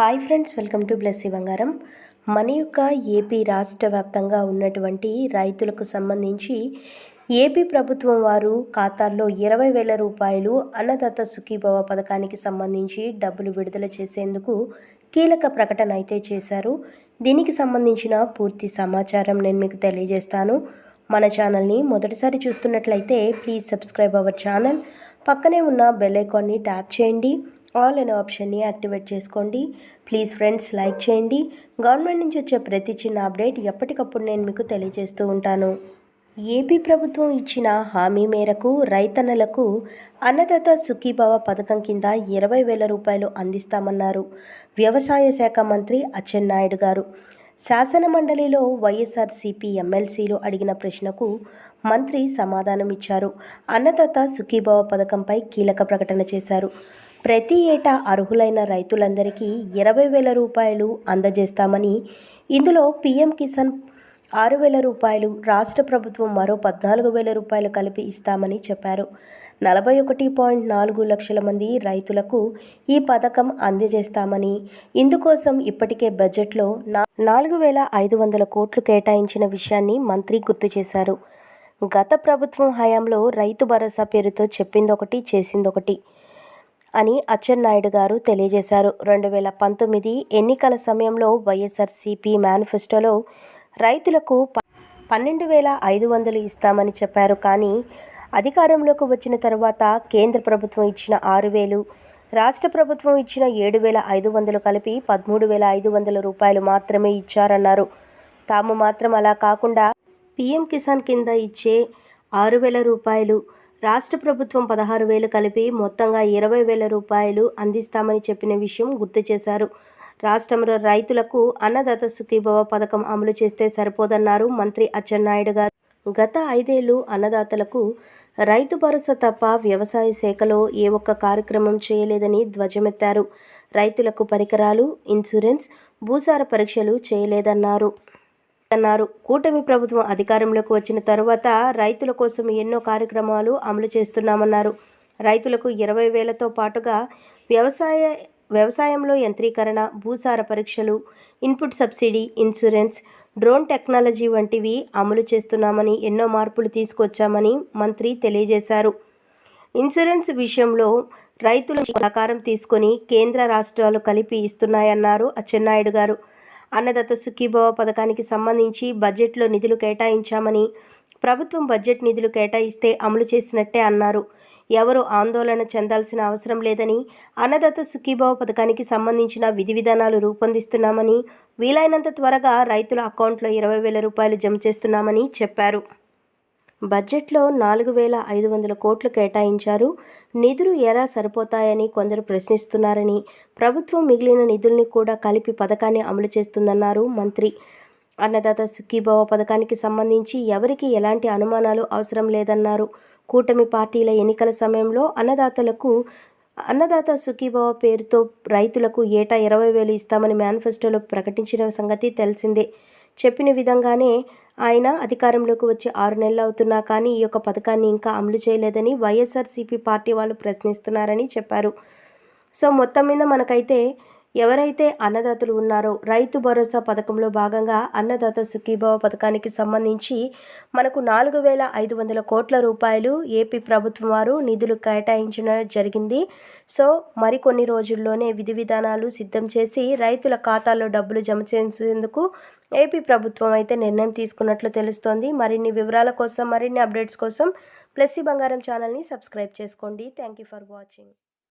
Hi friends welcome to Blessy Bangaram. మన యొక్క AP రాష్ట్ర వ్యాప్తంగా ఉన్నటువంటి రైతులకు సంబంధించి ఏపీ ప్రభుత్వం వారు ఖాతాల్లో ఇరవై వేల రూపాయలు అన్నదాత సుఖీభవ పథకానికి సంబంధించి డబ్బులు విడుదల చేసేందుకు కీలక ప్రకటన అయితే చేశారు. దీనికి సంబంధించిన పూర్తి సమాచారం నేను మీకు తెలియజేస్తాను. మన ఛానల్ని మొదటిసారి చూస్తున్నట్లయితే ప్లీజ్ సబ్స్క్రైబ్ అవర్ ఛానల్. పక్కనే ఉన్న బెల్ ఐకాన్ని ట్యాప్ చేయండి. ఆల్ అనే ఆప్షన్ని యాక్టివేట్ చేసుకోండి. ప్లీజ్ ఫ్రెండ్స్ లైక్ చేయండి. గవర్నమెంట్ నుంచి వచ్చే ప్రతి చిన్న అప్డేట్ ఎప్పటికప్పుడు నేను మీకు తెలియజేస్తూ ఉంటాను. ఏపీ ప్రభుత్వం ఇచ్చిన హామీ మేరకు రైతన్నలకు అన్నదాత సుఖీభవ పథకం కింద ఇరవై వేల రూపాయలు అందిస్తామన్నారు వ్యవసాయ శాఖ మంత్రి అచ్చెన్నాయుడు గారు. శాసన మండలిలో వైఎస్ఆర్సీపీ ఎమ్మెల్సీలు అడిగిన ప్రశ్నకు మంత్రి సమాధానం ఇచ్చారు అన్నదాత సుఖీభావ పథకంపై కీలక ప్రకటన చేశారు. ప్రతి ఏటా అర్హులైన రైతులందరికీ ఇరవై వేల రూపాయలు అందజేస్తామని ఇందులో పీఎం కిసాన్ ఆరు వేల రూపాయలు రాష్ట్ర ప్రభుత్వం మరో పద్నాలుగు వేల రూపాయలు కలిపి ఇస్తామని చెప్పారు. నలభై ఒకటి పాయింట్ నాలుగు లక్షల మంది రైతులకు ఈ పథకం అందజేస్తామని ఇందుకోసం ఇప్పటికే బడ్జెట్లో నాలుగు వేల ఐదు వందల కోట్లు కేటాయించిన విషయాన్ని మంత్రి గుర్తు చేశారు. గత ప్రభుత్వం హయాంలో రైతు భరోసా పేరుతో చెప్పిందొకటి చేసిందొకటి అని అచ్చెన్నాయుడు గారు తెలియజేశారు. రెండు వేల పంతొమ్మిది ఎన్నికల సమయంలో వైఎస్ఆర్సీపీ మేనిఫెస్టోలో రైతులకు పన్నెండు వేల ఐదు వందలు ఇస్తామని చెప్పారు. కానీ అధికారంలోకి వచ్చిన తర్వాత కేంద్ర ప్రభుత్వం ఇచ్చిన ఆరు వేలు రాష్ట్ర ప్రభుత్వం ఇచ్చిన ఏడు వేల ఐదు వందలు కలిపి పదమూడు వేల ఐదు వందల రూపాయలు మాత్రమే ఇచ్చారన్నారు. తాము మాత్రం అలా కాకుండా పీఎం కిసాన్ కింద ఇచ్చే ఆరు వేల రూపాయలు రాష్ట్ర ప్రభుత్వం పదహారు వేలు కలిపి మొత్తంగా ఇరవై వేల రూపాయలు అందిస్తామని చెప్పిన విషయం గుర్తు చేశారు. రాష్ట్రంలో రైతులకు అన్నదాత సుఖీభవ పథకం అమలు చేస్తే సరిపోదన్నారు మంత్రి అచ్చెన్నాయుడు గారు. గత ఐదేళ్ళు అన్నదాతలకు రైతు భరోసా తప్ప వ్యవసాయ శాఖలో ఏ ఒక్క కార్యక్రమం చేయలేదని ధ్వజమెత్తారు. రైతులకు పరికరాలు ఇన్సూరెన్స్ భూసార పరీక్షలు చేయలేదన్నారు. అన్నారు. కూటమి ప్రభుత్వం అధికారంలోకి వచ్చిన తరువాత రైతుల కోసం ఎన్నో కార్యక్రమాలు అమలు చేస్తున్నామన్నారు. రైతులకు ఇరవై వేలతో పాటుగా వ్యవసాయ వ్యవసాయంలో యంత్రీకరణ భూసార పరీక్షలు input subsidy insurance drone technology వంటివి అమలు చేస్తున్నామని ఎన్నో మార్పులు తీసుకొచ్చామని మంత్రి తెలియజేశారు. ఇన్సూరెన్స్ విషయంలో రైతుల సహకారం తీసుకొని కేంద్ర రాష్ట్రాలు కలిపి ఇస్తున్నాయన్నారు అచ్చెన్నాయుడు గారు. అన్నదత్త సుఖీభవ పథకానికి సంబంధించి బడ్జెట్లో నిధులు కేటాయించామని ప్రభుత్వం బడ్జెట్ నిధులు కేటాయిస్తే అమలు చేసినట్టే అన్నారు. ఎవరు ఆందోళన చెందాల్సిన అవసరం లేదని అన్నదత్త సుఖీభవ పథకానికి సంబంధించిన విధి విధానాలు రూపొందిస్తున్నామని వీలైనంత త్వరగా రైతుల అకౌంట్లో ఇరవై వేల రూపాయలు జమ చేస్తున్నామని చెప్పారు. బడ్జెట్లో నాలుగు వేల ఐదు వందల కోట్లు కేటాయించారు. నిధులు ఎలా సరిపోతాయని కొందరు ప్రశ్నిస్తున్నారని ప్రభుత్వం మిగిలిన నిధుల్ని కూడా కలిపి పథకాన్ని అమలు చేస్తుందన్నారు మంత్రి. అన్నదాత సుఖీభావ పథకానికి సంబంధించి ఎవరికి ఎలాంటి అనుమానాలు అవసరం లేదన్నారు. కూటమి పార్టీల ఎన్నికల సమయంలో అన్నదాతలకు అన్నదాత సుఖీభావ పేరుతో రైతులకు ఏటా ఇరవై వేలు ఇస్తామని మేనిఫెస్టోలో ప్రకటించిన సంగతి తెలిసిందే. చెప్పిన విధంగానే ఆయన అధికారంలోకి వచ్చి ఆరు నెలలు అవుతున్నా కానీ ఈ యొక్క పథకాన్ని ఇంకా అమలు చేయలేదని వైఎస్ఆర్సీపీ పార్టీ వాళ్ళు ప్రశ్నిస్తున్నారని చెప్పారు. సో మొత్తం మీద మనకైతే ఎవరైతే అన్నదాతలు ఉన్నారో రైతు భరోసా పథకంలో భాగంగా అన్నదాత సుఖీభావ పథకానికి సంబంధించి మనకు నాలుగు వేల ఐదు వందల కోట్ల రూపాయలు ఏపీ ప్రభుత్వం వారు నిధులు కేటాయించడం జరిగింది. సో మరికొన్ని రోజుల్లోనే విధి విధానాలు సిద్ధం చేసి రైతుల ఖాతాల్లో డబ్బులు జమ చేసేందుకు ఏపీ ప్రభుత్వం అయితే నిర్ణయం తీసుకున్నట్లు తెలుస్తోంది. మరిన్ని వివరాల కోసం మరిన్ని అప్డేట్స్ కోసం ప్లస్సీ బంగారం ఛానల్ని సబ్స్క్రైబ్ చేసుకోండి. Thank you for watching.